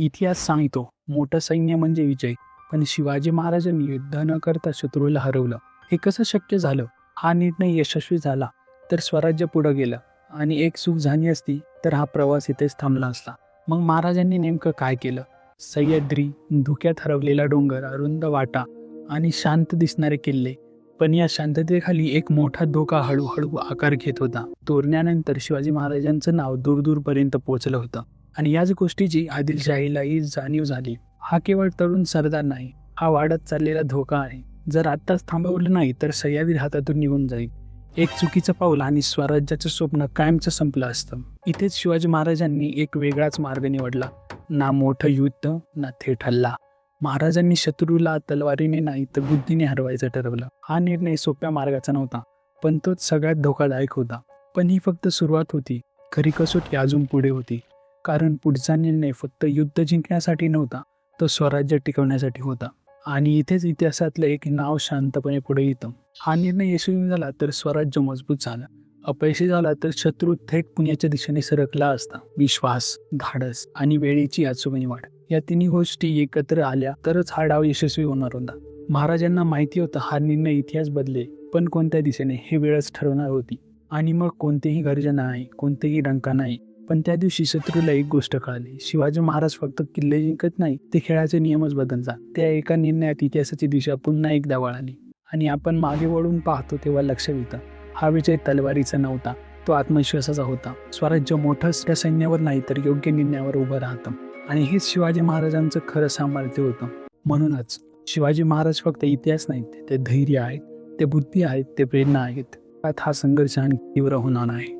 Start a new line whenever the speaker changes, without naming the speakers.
इतिहास सांगतो. मोठं सैन्य म्हणजे विजय. पण शिवाजी महाराजांनी युद्ध न करता शत्रूला हरवलं. हे कसं शक्य झालं? हा निर्णय यशस्वी झाला तर स्वराज्य पुढं गेलं. आणि एक चूक झाली असती तर हा प्रवास इथेच थांबला असता. मग महाराजांनी नेमकं काय केलं? सह्याद्री धुक्यात हरवलेला डोंगर अरुंद वाटा आणि शांत दिसणारे किल्ले. पण या शांततेखाली एक मोठा धोका हळूहळू आकार घेत होता. तोरण्यानंतर शिवाजी महाराजांचं नाव दूरदूरपर्यंत पोहोचलं होतं. आणि याच गोष्टीची आदिलशाहीलाही जाणीव झाली हा केवळ तरुण सरदार नाही हा वाढत चाललेला धोका आहे. जर आत्ताच थांबवलं नाही तर सह्यावीर हातातून निघून जाईल. एक चुकीचं पाऊल आणि स्वराज्याचं स्वप्न कायमचं संपलं असतं. इथेच शिवाजी महाराजांनी एक वेगळाच मार्ग निवडला. ना मोठं युद्ध ना थेट हल्ला. महाराजांनी शत्रूला तलवारीने नाही तर बुद्धीने हरवायचं ठरवलं. हा निर्णय सोप्या मार्गाचा नव्हता पण तोच सगळ्यात धोकादायक होता. पण ही फक्त सुरुवात होती. खरी कसोटी अजून पुढे होती. कारण पुढचा निर्णय फक्त युद्ध जिंकण्यासाठी नव्हता तो स्वराज्य टिकवण्यासाठी होता. आणि इथेच इतिहासातलं एक नाव शांतपणे पुढे येतं. हा निर्णय यशस्वी झाला तर स्वराज्य मजबूत झालं. अपयशी झाला तर शत्रू थेट पुण्याच्या दिशेने सरकला असता. विश्वास धाडस आणि वेळेची अचूक वाढ या तिन्ही गोष्टी एकत्र आल्या तरच हा डाव यशस्वी होणार होता. महाराजांना माहिती होतं हा निर्णय इतिहास बदले पण कोणत्या दिशेने हे वेळच ठरवणार होती. आणि मग कोणतेही गर्जना नाही कोणतेही डंका नाही. पण त्या दिवशी शत्रूला एक गोष्ट कळाली. शिवाजी महाराज फक्त किल्ले जिंकत नाही ते खेळाचे नियमच बदलतात त्या एका निर्णयात इतिहासाची दिशा पुन्हा एकदा वळाली. आणि आपण मागे वळून पाहतो तेव्हा लक्षात येतं. हा विजय तलवारीचा नव्हता तो आत्मविश्वासाचा होता. स्वराज्य मोठं त्या सैन्यावर नाही तर योग्य निर्णयावर उभं राहतं. आणि हेच शिवाजी महाराजांचं खरं सामर्थ्य होतं. म्हणूनच शिवाजी महाराज फक्त इतिहास नाहीत ते धैर्य आहेत ते बुद्धी आहेत ते प्रेरणा आहेत. त्यात हा संघर्ष आणि तीव्र होणार आहे.